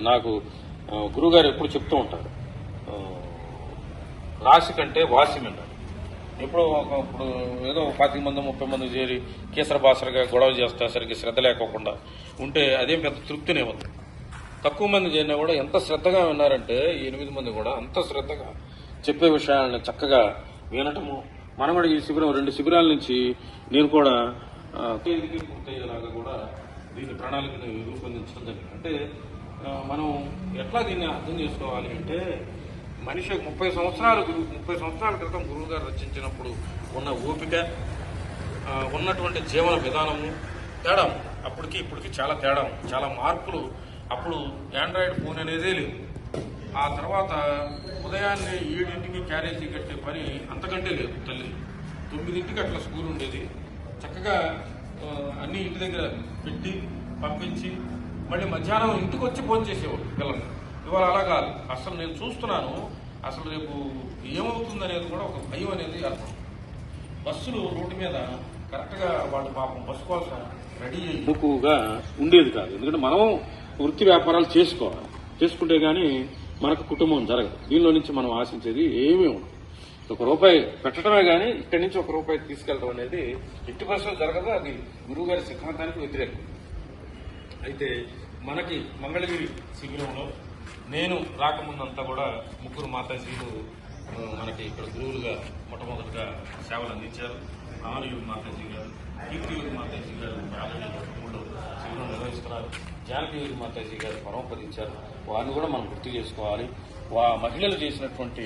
నాకు గురుగారు ఎప్పుడు చెప్తూ ఉంటారు. రాశి కంటే వాసి అన్నారు ఎప్పుడు ఒక- ఇప్పుడు ఏదో పాతిక మంది ముప్పై మంది చేరి కేసర బాసరగా గొడవ చేస్తా సరిగ్గా శ్రద్ధ లేకోకుండా ఉంటే అదేం పెద్ద తృప్తినే ఉంది తక్కువ మంది చేరినా కూడా ఎంత శ్రద్ధగా విన్నారంటే ఎనిమిది మంది కూడా అంత శ్రద్ధగా చెప్పే విషయాలను చక్కగా వినటము. మనం కూడా ఈ శిబిరం రెండు శిబిరాల నుంచి నేను కూడా పూర్తయ్యేలాగా కూడా దీని ప్రణాళికను రూపొందించడం జరిగింది. అంటే మనం ఎట్లా దీన్ని అర్థం చేసుకోవాలి అంటే మనిషి ముప్పై సంవత్సరాలు గురువు ముప్పై సంవత్సరాల క్రితం గురువు గారు రచించినప్పుడు ఉన్న ఓపిక ఉన్నటువంటి జీవన విధానము తేడా అప్పటికి ఇప్పటికి చాలా తేడా చాలా మార్పులు. అప్పుడు ఆండ్రాయిడ్ ఫోన్ అనేదే లేదు. ఆ తర్వాత ఉదయాన్నే ఏడింటికి క్యారేజీ కట్టే పని అంతకంటే లేదు తల్లి. తొమ్మిదింటికి అట్లా స్కూల్ ఉండేది. చక్కగా అన్ని ఇంటి దగ్గర పెట్టి పంపించి మళ్ళీ మధ్యాహ్నం ఇంటికి వచ్చి ఫోన్ చేసేవాడు పిల్లలు ఇవాళ అలా కాదు. అసలు నేను చూస్తున్నాను అసలు రేపు ఏమవుతుంది అనేది కూడా ఒక భయం అనేది అర్థం బస్సులు రోడ్డు మీద కరెక్ట్గా వాళ్ళు పాపం బస్సు కోసం రెడీ ఎక్కువగా ఉండేది కాదు. ఎందుకంటే మనం వృత్తి వ్యాపారాలు చేసుకోవాలి. చేసుకుంటే కానీ మనకు కుటుంబం జరగదు. దీనిలో నుంచి మనం ఆశించేది ఏమీ ఉండదు. ఒక రూపాయి పెట్టడమే కానీ ఇక్కడి నుంచి ఒక రూపాయి తీసుకెళ్ళడం అనేది ఎట్టి బస్సులో జరగదు. అది గురువు గారి సిద్ధాంతానికి వ్యతిరేకం. అయితే మనకి మంగళగిరి శిబిరంలో నేను రాకముందంతా కూడా ముగ్గురు మాతాజీలు మనకి ఇక్కడ గురువులుగా మొట్టమొదటిగా సేవలు అందించారు. రామలింగ మాతాజీ గారు కీర్తియూరి మాతాజీ గారు మూడు శిబిరం నిర్వహిస్తున్నారు. జానకీయూరి మాతాజీ గారు పరమపదించారు. వారిని కూడా మనం గుర్తు చేసుకోవాలి. వా మహిళలు చేసినటువంటి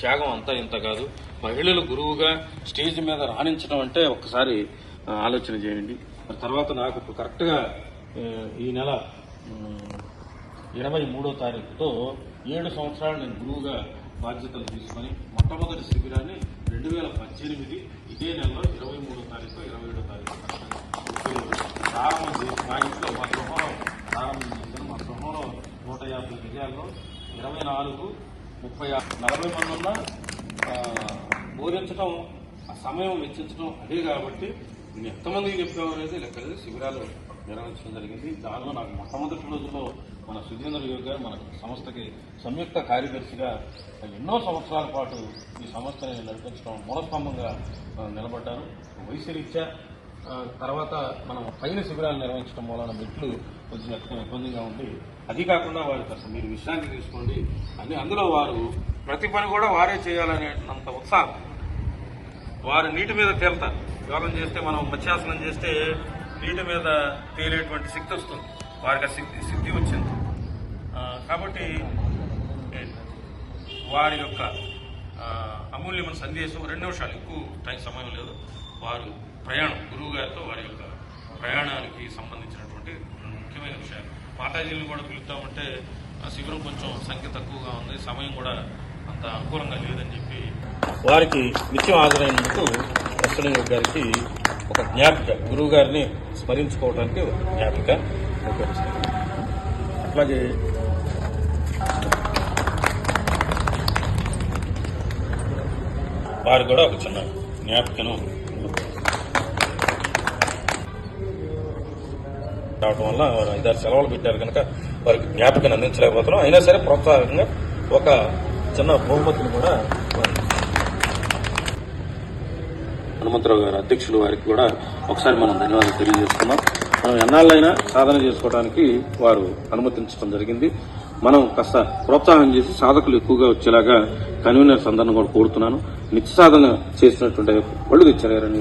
త్యాగం అంతా ఇంత కాదు. మహిళలు గురువుగా స్టేజ్ మీద రాణించడం అంటే ఒక్కసారి ఆలోచన చేయండి. తర్వాత నాకు ఇప్పుడు కరెక్ట్గా ఈ నెల ఇరవై మూడో తారీఖుతో ఏడు సంవత్సరాలు నేను గురువుగా బాధ్యతలు తీసుకొని మొట్టమొదటి శిబిరాన్ని రెండు వేల పద్దెనిమిది ఇదే నెలలో ఇరవై మూడో తారీఖు ఇరవై ఏడో తారీఖు ప్రారంభం చేసి మా ఇంట్లో మా గృహంలో ప్రారంభం చేశాను మా గృహంలో నూట యాభై గజాల్లో ఇరవై నాలుగు ముప్పై నలభై మంది ఉన్న బోధించడం ఆ సమయం వెచ్చించడం అదే కాబట్టి నేను ఎంతమందికి చెప్పామనేది అనేది శిబిరాలు నిర్వహించడం జరిగింది. దానిలో నాకు మొట్టమొదటి రోజుల్లో మన సుజేంద్ర యోగ్ గారు మన సంస్థకి సంయుక్త కార్యదర్శిగా ఎన్నో సంవత్సరాల పాటు ఈ సంస్థని నడిపించడం మూలస్తంభంగా నిలబడ్డారు. వయసు రీత్యా తర్వాత మనం పైన శిబిరాలు నిర్వహించడం వలన మెట్లు కొంచెం ఇబ్బందిగా ఉంది. అది కాకుండా వారికి అసలు మీరు విశ్రాంతి తీసుకోండి. అని అందులో వారు ప్రతి పని కూడా వారే చేయాలనేటంత ఉత్సాహం. వారు నీటి మీద తేలుతారు. యోగం చేస్తే మనం మత్స్యాసనం చేస్తే నీటి మీద తేలేటువంటి శక్తి వస్తుంది. వారికి ఆ శక్తి సిద్ధి వచ్చింది. కాబట్టి వారి యొక్క అమూల్యమైన సందేశం రెండు నిమిషాలు ఎక్కువ టైం సమయం లేదు. వారు ప్రయాణం గురువు గారితో వారి యొక్క ప్రయాణానికి సంబంధించినటువంటి ముఖ్యమైన విషయాలు. మాతాజీలను కూడా పిలుద్దామంటే ఆ శిబిరం కొంచెం సంఖ్య తక్కువగా ఉంది. సమయం కూడా అంత అనుకూలంగా లేదని చెప్పి వారికి నిత్యం హాజరైనందుకు కృష్ణయ్య గారికి ఒక జ్ఞాపిక. గురువు గారిని స్మరించుకోవడానికి జ్ఞాపిక ఉపయోగిస్తారు అట్లాగే వారు కూడా ఒక చిన్న జ్ఞాపికను రావడం వల్ల వారు ఐదారు సెలవులు పెట్టారు కనుక వారికి జ్ఞాపికను అందించలేకపోతున్నాం. అయినా సరే ప్రోత్సాహంగా ఒక చిన్న బహుమతిని కూడా వారికి హనుమంతరావు గారు అధ్యక్షులు వారికి కూడా ఒకసారి మనం ధన్యవాదాలు తెలియజేస్తున్నాం మనం ఎన్నాళ్ళైనా సాధన చేసుకోవడానికి వారు అనుమతించడం జరిగింది. మనం కాస్త ప్రోత్సాహం చేసి సాధకులు ఎక్కువగా వచ్చేలాగా కన్వీనర్స్ అందరిని కూడా కోరుతున్నాను. నిత్య సాధన చేసినటువంటి ఒళ్ళు తెచ్చారని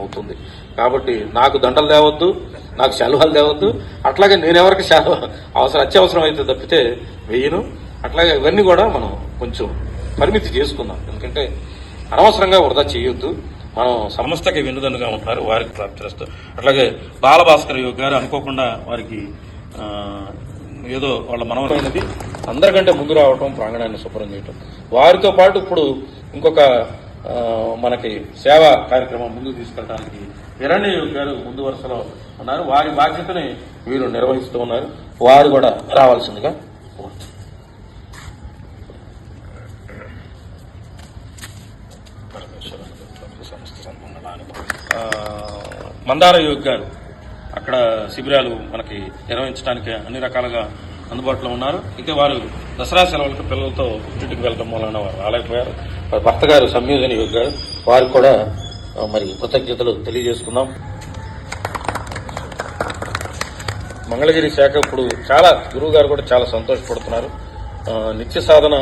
అవుతుంది. కాబట్టి నాకు దండలు తేవద్దు నాకు సెలవులు తేవద్దు. అట్లాగే నేనెవరికి సెలవు అవసరం అత్యవసరం అయితే తప్పితే వెయ్యను అట్లాగే ఇవన్నీ కూడా మనం కొంచెం పరిమితి చేసుకుందాం. ఎందుకంటే అనవసరంగా వృధా చేయొద్దు. మనం సంస్థకి వెన్నుదన్నుగా ఉంటారు వారికి ప్రాప్తిరస్తూ అట్లాగే బాలభాస్కర్ యోగి గారు అనుకోకుండా వారికి ఏదో వాళ్ళ మనమైనది అందరికంటే ముందు రావటం ప్రాంగణాన్ని శుభ్రం చేయటం. వారితో పాటు ఇప్పుడు ఇంకొక మనకి సేవా కార్యక్రమం ముందుకు తీసుకెళ్ళడానికి హిరణ్య గారు ముందు వరుసలో ఉన్నారు. వారి బాధ్యతని వీరు నిర్వహిస్తూ ఉన్నారు. వారు కూడా రావాల్సిందిగా కోరుతున్నాను. ఆ, మందార యోగి గారు అక్కడ శిబిరాలు మనకి నిర్వహించడానికి అన్ని రకాలుగా అందుబాటులో ఉన్నారు. ఇక వారు దసరా సెలవులకు పిల్లలతో ఇంటికి వెళ్ళడం వలన వారు రాలేకపోయారు. వారి భర్త గారు సంయోజన యోగి గారు వారికి కూడా మరి కృతజ్ఞతలు తెలియజేసుకుందాం. మంగళగిరి శాఖ ఇప్పుడు చాలా గురువు గారు కూడా చాలా సంతోషపడుతున్నారు. నిత్య సాధన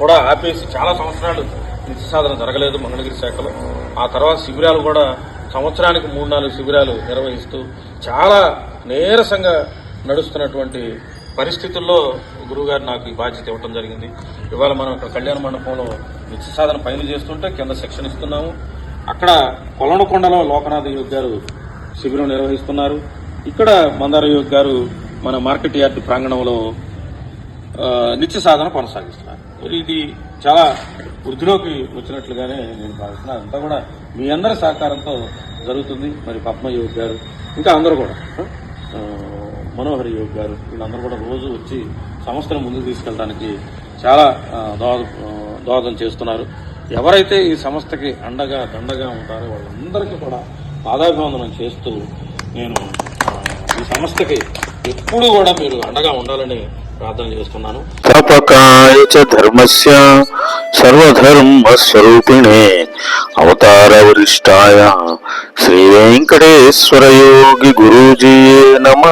కూడా ఆపేసి చాలా సంవత్సరాలు నిత్య సాధన జరగలేదు మంగళగిరి శాఖలో. ఆ తర్వాత శిబిరాలు కూడా సంవత్సరానికి మూడు నాలుగు శిబిరాలు నిర్వహిస్తూ చాలా నీరసంగా నడుస్తున్నటువంటి పరిస్థితుల్లో గురువుగారు నాకు ఈ బాధ్యత ఇవ్వడం జరిగింది. ఇవాళ మనం ఇక్కడ కళ్యాణ మండపంలో నిత్య సాధన పైన చేస్తుంటే కింద శిక్షణ ఇస్తున్నాము. అక్కడ కొలనకొండలో లోకనాథ యోగి గారు శిబిరం నిర్వహిస్తున్నారు. ఇక్కడ మందార యోగి గారు మన మార్కెట్ యార్డ్ ప్రాంగణంలో నిత్య సాధన కొనసాగిస్తున్నారు. ఇది చాలా వృద్ధిలోకి వచ్చినట్లుగానే నేను భావిస్తున్నాను అంతా కూడా మీ అందరి సహకారంతో జరుగుతుంది. మరి పద్మయోగి గారు ఇంకా అందరూ కూడా మనోహరి యోగి గారు వీళ్ళందరూ కూడా రోజు వచ్చి సంస్థను ముందుకు తీసుకెళ్ళడానికి చాలా దోహద దోహదం చేస్తున్నారు. ఎవరైతే ఈ సంస్థకి అండగా దండగా ఉంటారో వాళ్ళందరికీ కూడా పాదాభివందనం చేస్తూ నేను ఈ సంస్థకి ఎప్పుడు కూడా మీరు అండగా ఉండాలని ప్రార్థన చేస్తున్నాను. స్థాపకాయ చ ధర్మస్య సర్వధర్మస్వరూపిణే. అవతార వరిష్టాయ శ్రీ వెంకటేశ్వర యోగి గురూజీ నమ.